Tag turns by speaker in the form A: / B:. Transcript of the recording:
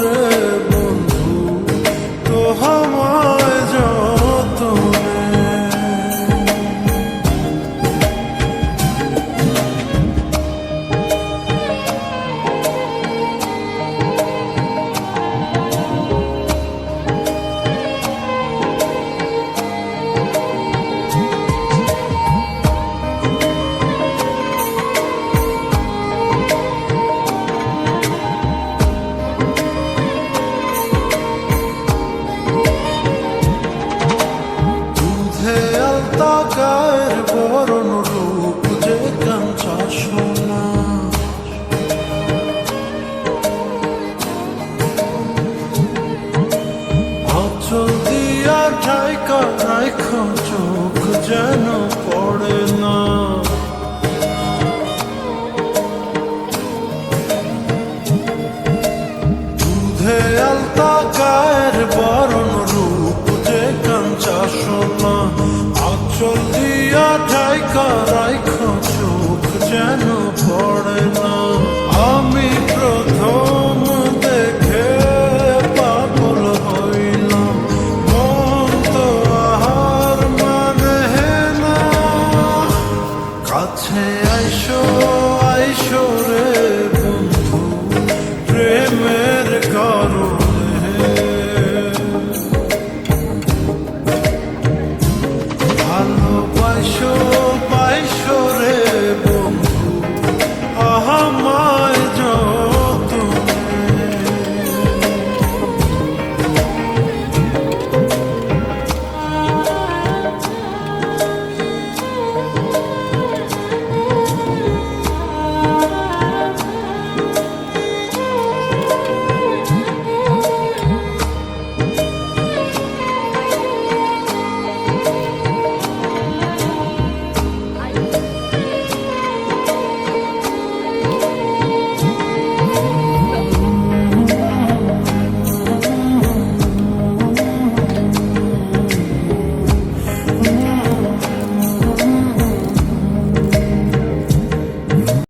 A: রে বন্ধু তো আমার ঠাইকা রাখো যেন আইসো আইসো রে।